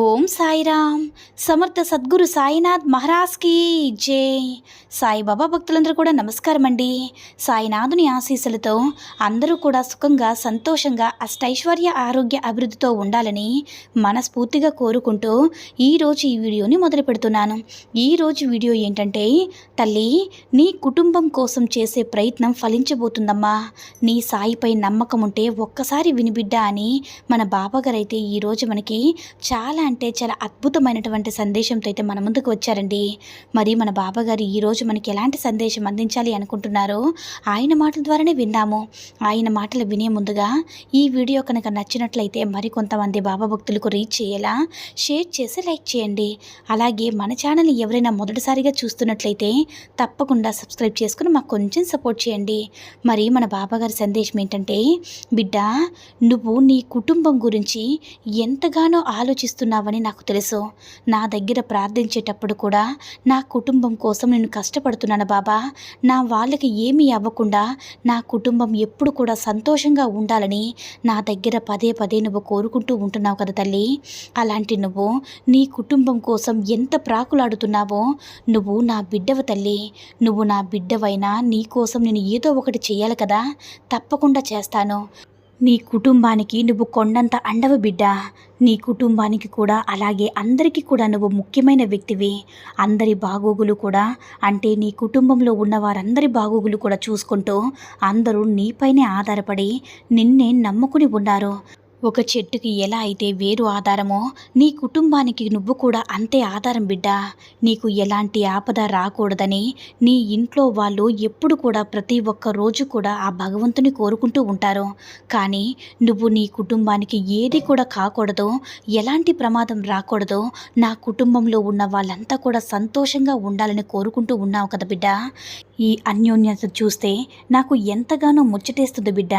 Om Sairam. సమర్థ సద్గురు సాయినాథ్ మహారాజ్కి జై. సాయిబాబా భక్తులందరూ కూడా నమస్కారం అండి సాయినాథుని ఆశీస్సులతో అందరూ కూడా సుఖంగా సంతోషంగా అష్టైశ్వర్య ఆరోగ్య అభివృద్ధితో ఉండాలని మనస్ఫూర్తిగా కోరుకుంటూ ఈరోజు ఈ వీడియోని మొదలు పెడుతున్నాను. ఈరోజు వీడియో ఏంటంటే తల్లి నీ కుటుంబం కోసం చేసే ప్రయత్నం ఫలించబోతుందమ్మా. నీ సాయిపై నమ్మకం ఉంటే ఒక్కసారి వినిబిడ్డా అని మన బాబాగారైతే ఈరోజు మనకి చాలా అంటే చాలా అద్భుతమైనటువంటి సందేశంతో అయితే మన ముందుకు వచ్చారండి. మరి మన బాబాగారు ఈరోజు మనకి ఎలాంటి సందేశం అందించాలి అనుకుంటున్నారో ఆయన మాటల ద్వారానే విన్నాము. ఆయన మాటలు వినే ముందుగా ఈ వీడియో కనుక నచ్చినట్లయితే మరికొంతమంది బాబా భక్తులకు రీచ్ చేయేలా షేర్ చేసి లైక్ చేయండి. అలాగే మన ఛానల్ని ఎవరైనా మొదటిసారిగా చూస్తున్నట్లయితే తప్పకుండా సబ్స్క్రైబ్ చేసుకుని మాకు కొంచెం సపోర్ట్ చేయండి. మరి మన బాబాగారి సందేశం ఏంటంటే బిడ్డ నువ్వు నీ కుటుంబం గురించి ఎంతగానో చేస్తున్నావని నాకు తెలుసు. నా దగ్గర ప్రార్థించేటప్పుడు కూడా నా కుటుంబం కోసం నేను కష్టపడుతున్నాను బాబా. నా వాళ్ళకి ఏమీ అవ్వకుండా నా కుటుంబం ఎప్పుడు కూడా సంతోషంగా ఉండాలని నా దగ్గర పదే పదే నువ్వు కోరుకుంటూ ఉంటున్నావు కదా తల్లి. అలాంటి నువ్వు నీ కుటుంబం కోసం ఎంత ప్రాకులాడుతున్నావో నువ్వు నా బిడ్డవ తల్లి. నువ్వు నా బిడ్డవైనా నీ కోసం నేను ఏదో ఒకటి చేయాలి కదా. తప్పకుండా చేస్తాను. నీ కుటుంబానికి నువ్వు కొండంత అండవ బిడ్డ. నీ కుటుంబానికి కూడా అలాగే అందరికీ కూడా నువ్వు ముఖ్యమైన వ్యక్తివి. అందరి బాగోగులు కూడా అంటే నీ కుటుంబంలో ఉన్న వారందరి బాగోగులు కూడా చూసుకుంటూ అందరూ నీపైనే ఆధారపడి నిన్నే నమ్ముకుని ఉన్నారు. ఒక చెట్టుకి ఎలా అయితే వేరు ఆధారమో నీ కుటుంబానికి నువ్వు కూడా అంతే ఆధారం బిడ్డ. నీకు ఎలాంటి ఆపద రాకూడదని నీ ఇంట్లో వాళ్ళు ఎప్పుడు కూడా ప్రతి ఒక్క రోజు కూడా ఆ భగవంతుని కోరుకుంటూ ఉంటారు. కానీ నువ్వు నీ కుటుంబానికి ఏది కూడా కాకూడదు ఎలాంటి ప్రమాదం రాకూడదు నా కుటుంబంలో ఉన్న వాళ్ళంతా కూడా సంతోషంగా ఉండాలని కోరుకుంటూ ఉన్నావు కదా బిడ్డ. ఈ అన్యోన్యత చూస్తే నాకు ఎంతగానో ముచ్చటేస్తుంది బిడ్డ.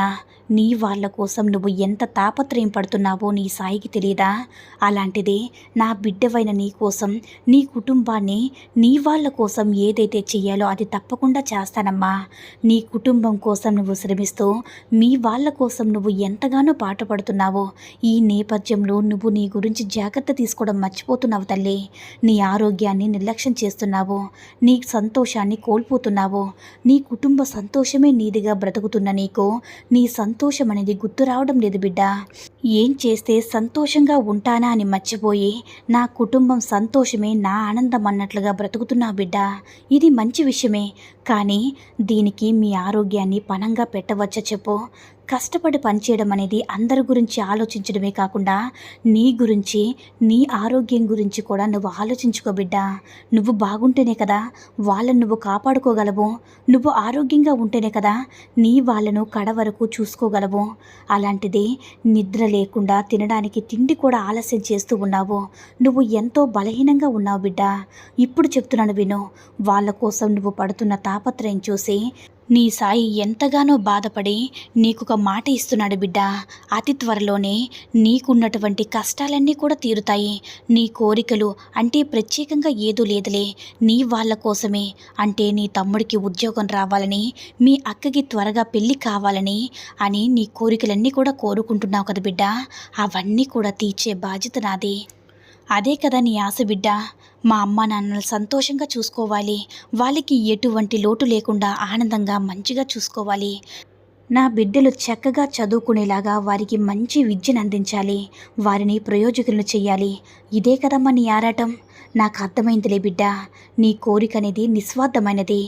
నీ వాళ్ళ కోసం నువ్వు ఎంత తాపత్రయం పడుతున్నావో నీ సాయికి తెలియదా? అలాంటిదే నా బిడ్డవైన నీ కోసం నీ కుటుంబాన్ని నీ వాళ్ళ కోసం ఏదైతే చేయాలో అది తప్పకుండా చేస్తానమ్మా. నీ కుటుంబం కోసం నువ్వు శ్రమిస్తూ మీ వాళ్ళ కోసం నువ్వు ఎంతగానో పాటుపడుతున్నావో ఈ నేపథ్యంలో నువ్వు నీ గురించి జాగ్రత్త తీసుకోవడం మర్చిపోతున్నావు తల్లి. నీ ఆరోగ్యాన్ని నిర్లక్ష్యం చేస్తున్నావు నీ సంతోషాన్ని కోల్పోతున్నావు నీ కుటుంబ సంతోషమే నీదిగా బ్రతుకుతున్న నీకు. నీ సంతోషం అనేది గుర్తు రావడం లేదు బిడ్డ. ఏం చేస్తే సంతోషంగా ఉంటానా అని మర్చిపోయి నా కుటుంబం సంతోషమే నా ఆనందం అన్నట్లుగా బ్రతుకుతున్నా బిడ్డ. ఇది మంచి విషయమే. కానీ దీనికి మీ ఆరోగ్యాన్ని పణంగా పెట్టవచ్చా చెప్పు. కష్టపడి పనిచేయడం అనేది అందరి గురించి ఆలోచించడమే కాకుండా నీ గురించి నీ ఆరోగ్యం గురించి కూడా నువ్వు ఆలోచించుకో బిడ్డ. నువ్వు బాగుంటేనే కదా వాళ్ళను నువ్వు కాపాడుకోగలవు. నువ్వు ఆరోగ్యంగా ఉంటేనే కదా నీ వాళ్ళను కడ వరకు చూసుకోగలవు. అలాంటిది నిద్ర లేకుండా తినడానికి తిండి కూడా ఆలస్యం చేస్తూ ఉన్నావు. నువ్వు ఎంతో బలహీనంగా ఉన్నావు బిడ్డ. ఇప్పుడు చెప్తున్నాను విను వాళ్ళ కోసం నువ్వు పడుతున్న తాపత్రయం చూసి నీ సాయి ఎంతగానో బాధపడి నీకొక మాట ఇస్తున్నాడు బిడ్డ. అతి త్వరలోనే నీకున్నటువంటి కష్టాలన్నీ కూడా తీరుతాయి. నీ కోరికలు అంటే ప్రత్యేకంగా ఏదో లేదులే. నీ వాళ్ళ కోసమే అంటే నీ తమ్ముడికి ఉద్యోగం రావాలని మీ అక్కకి త్వరగా పెళ్ళి కావాలని అని నీ కోరికలన్నీ కూడా కోరుకుంటున్నావు కదా బిడ్డ. అవన్నీ కూడా తీర్చే బాధ్యత నాది. అదే కదా నీ ఆశ బిడ్డ. మా అమ్మ నాన్నలు సంతోషంగా చూసుకోవాలి. వాళ్ళకి ఎటువంటి లోటు లేకుండా ఆనందంగా మంచిగా చూసుకోవాలి. నా బిడ్డలు చక్కగా చదువుకునేలాగా వారికి మంచి విద్యను అందించాలి. వారిని ప్రయోజకులను చేయాలి. ఇదే కదమ్మా నీ ఆరాటం? నాకు అర్థమైందిలే బిడ్డ. నీ కోరిక అనేది నిస్వార్థమైనది.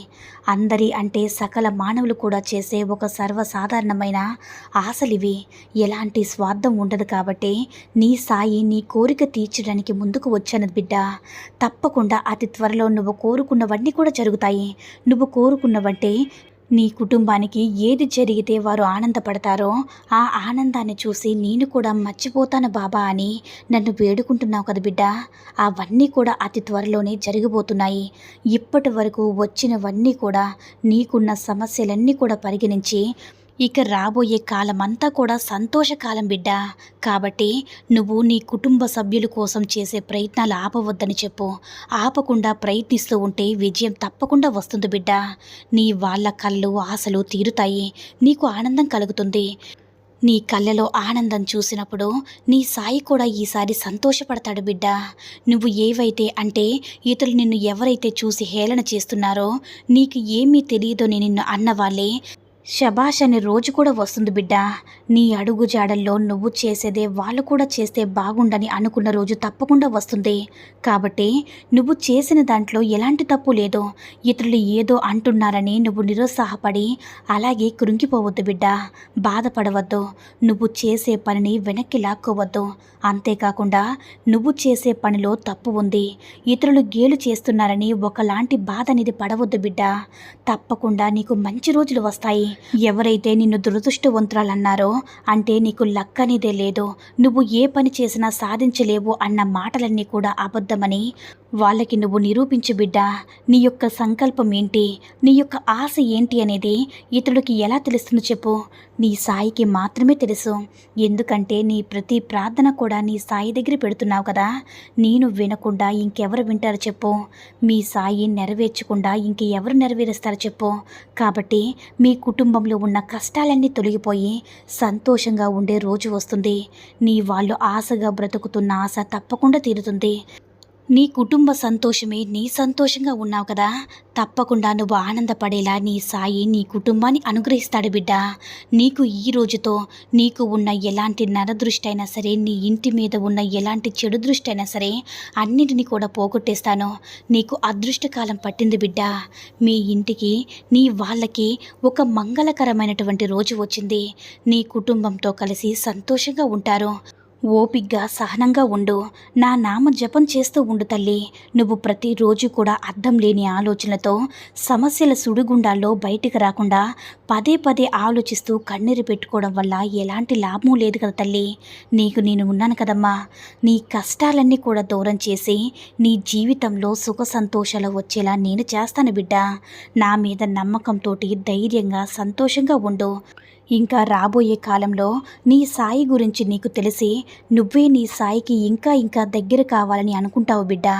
అందరి అంటే సకల మానవులు కూడా చేసే ఒక సర్వసాధారణమైన ఆశలివి. ఎలాంటి స్వార్థం ఉండదు కాబట్టి నీ సాయి నీ కోరిక తీర్చడానికి ముందుకు వచ్చాను బిడ్డ. తప్పకుండా అతి త్వరలో నువ్వు కోరుకున్నవన్నీ కూడా జరుగుతాయి. నువ్వు కోరుకున్నవంటే నీ కుటుంబానికి ఏది జరిగితే వారు ఆనందపడతారో ఆ ఆనందాన్ని చూసి నేను కూడా మర్చిపోతాను బాబా అని నన్ను వేడుకుంటున్నావు కదా బిడ్డ. అవన్నీ కూడా అతి త్వరలోనే జరిగిపోతున్నాయి. ఇప్పటి వరకు వచ్చినవన్నీ కూడా నీకున్న సమస్యలన్నీ కూడా పరిగణించి ఇక రాబోయే కాలమంతా కూడా సంతోషకాలం బిడ్డ. కాబట్టి నువ్వు నీ కుటుంబ సభ్యుల కోసం చేసే ప్రయత్నాలు ఆపవద్దని చెప్పు. ఆపకుండా ప్రయత్నిస్తూ ఉంటే విజయం తప్పకుండా వస్తుంది బిడ్డ. నీ వాళ్ళ కళ్ళు ఆశలు తీరుతాయి. నీకు ఆనందం కలుగుతుంది. నీ కళ్ళలో ఆనందం చూసినప్పుడు నీ సాయి కూడా ఈసారి సంతోషపడతాడు బిడ్డ. నువ్వు ఏవైతే అంటే ఇతరులు నిన్ను ఎవరైతే చూసి హేళన చేస్తున్నారో నీకు ఏమీ తెలియదో నిన్ను అన్నవాళ్ళే శబాష్ అనే రోజు కూడా వస్తుంది బిడ్డ. నీ అడుగు జాడల్లో నువ్వు చేసేదే వాళ్ళు కూడా చేస్తే బాగుండని అనుకున్న రోజు తప్పకుండా వస్తుంది. కాబట్టి నువ్వు చేసిన దాంట్లో ఎలాంటి తప్పు లేదు ఇతరులు ఏదో అంటున్నారని నువ్వు నిరుత్సాహపడి అలాగే కృంగిపోవద్దు బిడ్డ. బాధపడవద్దు. నువ్వు చేసే పనిని వెనక్కి లాక్కోవద్దు. అంతేకాకుండా నువ్వు చేసే పనిలో తప్పు ఉంది. ఇతరులు గేలు చేస్తున్నారని ఒకలాంటి బాధ అనేది పడవద్దు బిడ్డ. తప్పకుండా నీకు మంచి రోజులు వస్తాయి. ఎవరైతే నిన్ను దురదృష్టవంతురాలన్నారో అంటే నీకు లక్ అనేదే లేదు. నువ్వు ఏ పని చేసినా సాధించలేవు అన్న మాటలన్నీ కూడా అబద్ధమని వాళ్ళకి నువ్వు నిరూపించు బిడ్డ. నీ యొక్క సంకల్పం ఏంటి? నీ యొక్క ఆశ ఏంటి అనేది ఇతరుడికి ఎలా తెలుస్తుందో చెప్పు. నీ సాయికి మాత్రమే తెలుసు. ఎందుకంటే నీ ప్రతి ప్రార్థన కూడా నీ సాయి దగ్గర పెడుతున్నావు కదా. నేను వినకుండా ఇంకెవరు వింటారు చెప్పు. మీ సాయి నెరవేర్చకుండా ఇంకెవరు నెరవేరుస్తారు చెప్పు. కాబట్టి మీ కుటుంబ కుటుంబంలో ఉన్న కష్టాలన్నీ తొలగిపోయి సంతోషంగా ఉండే రోజు వస్తుంది. నీ వాళ్ళు ఆశగా బ్రతుకుతున్న ఆశ తప్పకుండా తీరుతుంది. నీ కుటుంబ సంతోషమే నీ సంతోషంగా ఉన్నావు కదా. తప్పకుండా నువ్వు ఆనందపడేలా నీ సాయి నీ కుటుంబాన్ని అనుగ్రహిస్తాడు బిడ్డ. నీకు ఈ రోజుతో నీకు ఉన్న ఎలాంటి నరదృష్టి అయినా సరే నీ ఇంటి మీద ఉన్న ఎలాంటి చెడు దృష్టి అయినా సరే అన్నిటినీ కూడా పోగొట్టేస్తాను. నీకు అదృష్టకాలం పట్టింది బిడ్డ. మీ ఇంటికి నీ వాళ్ళకి ఒక మంగళకరమైనటువంటి రోజు వచ్చింది. నీ కుటుంబంతో కలిసి సంతోషంగా ఉంటారు. ఓపిగ్గా సహనంగా ఉండు. నా నామ జపం చేస్తూ ఉండు తల్లి. నువ్వు ప్రతిరోజు కూడా అర్థం లేని ఆలోచనలతో సమస్యల సుడిగుండాల్లో బయటికి రాకుండా పదే పదే ఆలోచిస్తూ కన్నీరు పెట్టుకోవడం వల్ల ఎలాంటి లాభం లేదు కదా తల్లి. నీకు నేను ఉన్నాను కదమ్మా. నీ కష్టాలన్నీ కూడా దూరం చేసి నీ జీవితంలో సుఖ సంతోషాలు వచ్చేలా నేను చేస్తాను బిడ్డ. నా మీద నమ్మకంతో ధైర్యంగా సంతోషంగా ఉండు. ఇంకా రాబోయే కాలంలో నీ సాయి గురించి నీకు తెలిసి నువ్వే నీ సాయికి ఇంకా ఇంకా దగ్గర కావాలని అనుకుంటావు బిడ్డా.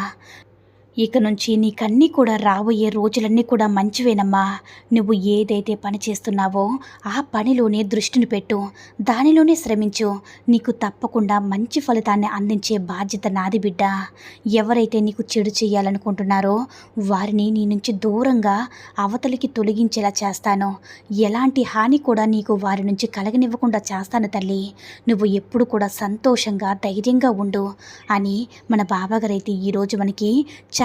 ఇక నుంచి నీకన్నీ కూడా రాబోయే రోజులన్నీ కూడా మంచివేనమ్మా. నువ్వు ఏదైతే పని చేస్తున్నావో ఆ పనిలోనే దృష్టిని పెట్టు దానిలోనే శ్రమించు. నీకు తప్పకుండా మంచి ఫలితాన్ని అందించే బాధ్యత నాది బిడ్డ. ఎవరైతే నీకు చెడు చేయాలనుకుంటున్నారో వారిని నీ నుంచి దూరంగా అవతలికి తొలగించేలా చేస్తాను. ఎలాంటి హాని కూడా నీకు వారి నుంచి కలగనివ్వకుండా చేస్తాను తల్లి. నువ్వు ఎప్పుడు కూడా సంతోషంగా ధైర్యంగా ఉండు అని మన బాబాగారైతే ఈరోజు మనకి